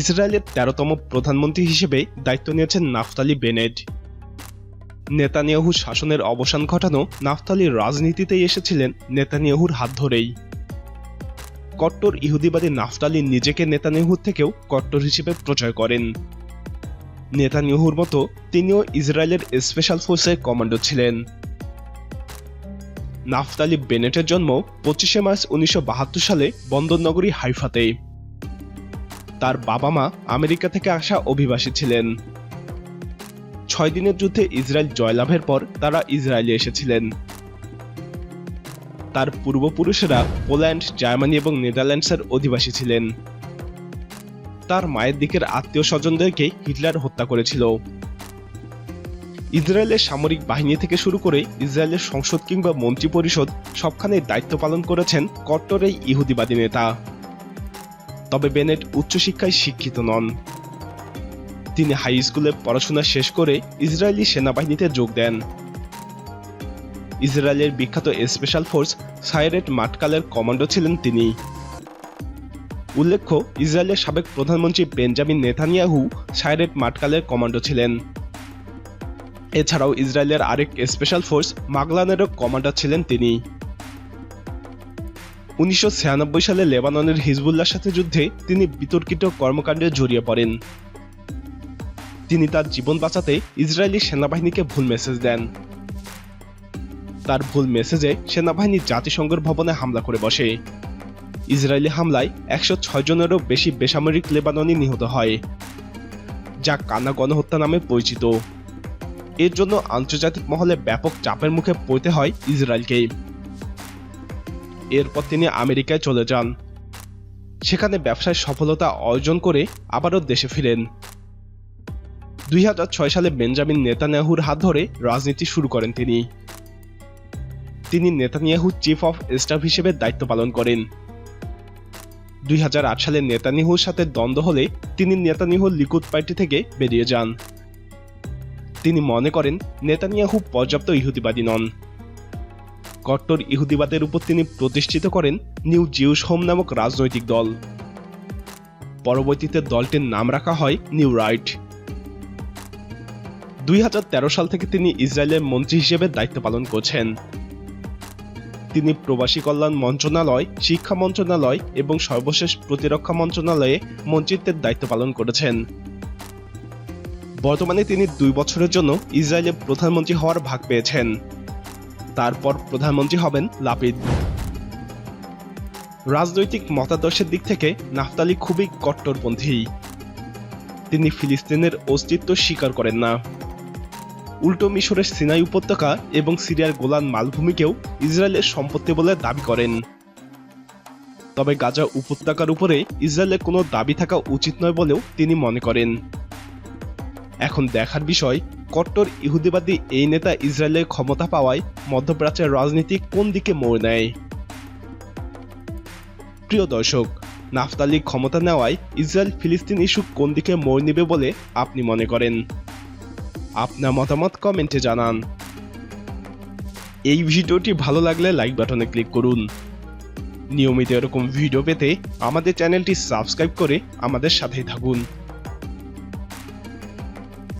ইসরায়েলের তেরোতম প্রধানমন্ত্রী হিসেবে দায়িত্ব নিয়েছেন নাফতালি বেনেড। নেতানিয়াহু শাসনের অবসান ঘটানো নাফতালি রাজনীতিতেই এসেছিলেন নেতানিয়াহুর হাত ধরেই। কট্টর ইহুদিবাদী নাফতালি নিজেকে নেতানিয়াহুর থেকেও কট্টর হিসেবে প্রচয় করেন। নেতানিয়াহুর মতো তিনিও ইসরায়েলের স্পেশাল ফোর্সের কমান্ডো ছিলেন। নাফতালি বেনেটের জন্ম পঁচিশে মার্চ উনিশশো বাহাত্তর সালে বন্দরনগরী হাইফাতে। তার বাবা মা আমেরিকা থেকে আসা অভিবাসী ছিলেন। ছয় দিনের যুদ্ধে ইসরায়েল জয়লাভের পর তারা ইসরায়েলে এসেছিলেন। তার পূর্বপুরুষেরা পোল্যান্ড, জার্মানি এবং নেদারল্যান্ডসের অধিবাসী ছিলেন। তার মায়ের দিকের আত্মীয় স্বজনদেরকে হিটলার হত্যা করেছিল। ইসরায়েলের সামরিক বাহিনী থেকে শুরু করে ইসরায়েলের সংসদ কিংবা মন্ত্রী পরিষদ সবখানে দায়িত্ব পালন করেছেন কট্টর এই ইহুদিবাদী নেতা। তবে বেনেট উচ্চশিক্ষায় শিক্ষিত নন। তিনি হাই স্কুলে পড়াশোনা শেষ করে ইসরায়েলি সেনাবাহিনীতে যোগ দেন। ইসরায়েলের বিখ্যাত স্পেশাল ফোর্স সাইরেট মাটকালের কমান্ডো ছিলেন তিনি। উল্লেখ্য, ইসরায়েলের সাবেক প্রধানমন্ত্রী বেঞ্জামিন নেথানিয়াহু সাইরেট মাটকালের কমান্ডো ছিলেন। এছাড়াও ইসরায়েলের আরেক স্পেশাল ফোর্স মাগলানেরও কমান্ডার ছিলেন তিনি। উনিশশো ছিয়ানব্বই সালে লেবাননের হিজবুল্লার সাথে যুদ্ধে তিনি বিতর্কিত কর্মকাণ্ডে জড়িয়ে পড়েন। তিনি তার জীবন বাঁচাতে ইসরায়েলি সেনাবাহিনীকে ভুল মেসেজ দেন। তার ভুল মেসেজে সেনাবাহিনী জাতিসংঘের ভবনে হামলা করে বসে। ইসরায়েলি হামলায় একশো ছয় জনেরও বেশি বেসামরিক লেবাননি নিহত হয়, যা কানা গণহত্যা নামে পরিচিত। এর জন্য আন্তর্জাতিক মহলে ব্যাপক চাপের মুখে পড়তে হয় ইসরায়েলকে। এরপর তিনি আমেরিকায় চলে যান। সেখানে ব্যবসায় সফলতা অর্জন করে আবারও দেশে ফিরেন। দুই হাজার ছয় সালে বেঞ্জামিন নেতানিয়াহুর হাত ধরে রাজনীতি শুরু করেন তিনি। তিনি নেতানিয়াহু চিফ অফ স্টাফ হিসেবে দায়িত্ব পালন করেন। দুই হাজার আট সালে নেতানিয়াহুর সাথে দ্বন্দ্ব হলে তিনি নেতানিয়াহু লিকুদ পার্টি থেকে বেরিয়ে যান। তিনি মনে করেন, নেতানিয়াহু পর্যাপ্ত ইহুদিবাদী নন। কট্টর ইহুদিবাদের উপর তিনি প্রতিষ্ঠিত করেন নিউ জিউস হোম নামক রাজনৈতিক দল। পরবর্তীতে দলটির নাম রাখা হয় নিউ রাইট। দুই হাজার তেরো সাল থেকে তিনি ইসরায়েলের মন্ত্রী হিসেবে দায়িত্ব পালন করছেন। তিনি প্রবাসী কল্যাণ মন্ত্রণালয়, শিক্ষা মন্ত্রণালয় এবং সর্বশেষ প্রতিরক্ষা মন্ত্রণালয়ে মন্ত্রিত্বের দায়িত্ব পালন করেছেন। বর্তমানে তিনি দুই বছরের জন্য ইসরায়েলের প্রধানমন্ত্রী হওয়ার ভাগ পেয়েছেন। তারপর প্রধানমন্ত্রী হবেন লাপিদ। রাজনৈতিক মতাদর্শের দিক থেকে নাফতালি খুবই কট্টরপন্থী। তিনি ফিলিস্তিনের অস্তিত্ব স্বীকার করেন না। উল্টো মিশরের সিনাই উপত্যকা এবং সিরিয়ার গোলান মালভূমিকেও ইসরায়েলের সম্পত্তি বলে দাবি করেন। তবে গাজা উপত্যকার উপরে ইসরায়েলের কোনো দাবি থাকা উচিত নয় বলেও তিনি মনে করেন। এখন দেখার বিষয় কট্টর ইহুদিবাদী এই নেতা ইসরায়েলের ক্ষমতা পাওয়ায় মধ্যপ্রাচ্যের রাজনীতি কোন দিকে মোড় নেয়? প্রিয় দর্শক, নাফতালি ক্ষমতা নেওয়ায় ইসরায়েল ফিলিস্তিন ইস্যু কোন দিকে মোড় নেবে বলে আপনি মনে করেন? আপনার মতামত কমেন্টে জানান। এই ভিডিওটি ভালো লাগলে লাইক বাটনে ক্লিক করুন। নিয়মিত এরকম ভিডিও পেতে আমাদের চ্যানেলটি সাবস্ক্রাইব করে আমাদের সাথেই থাকুন।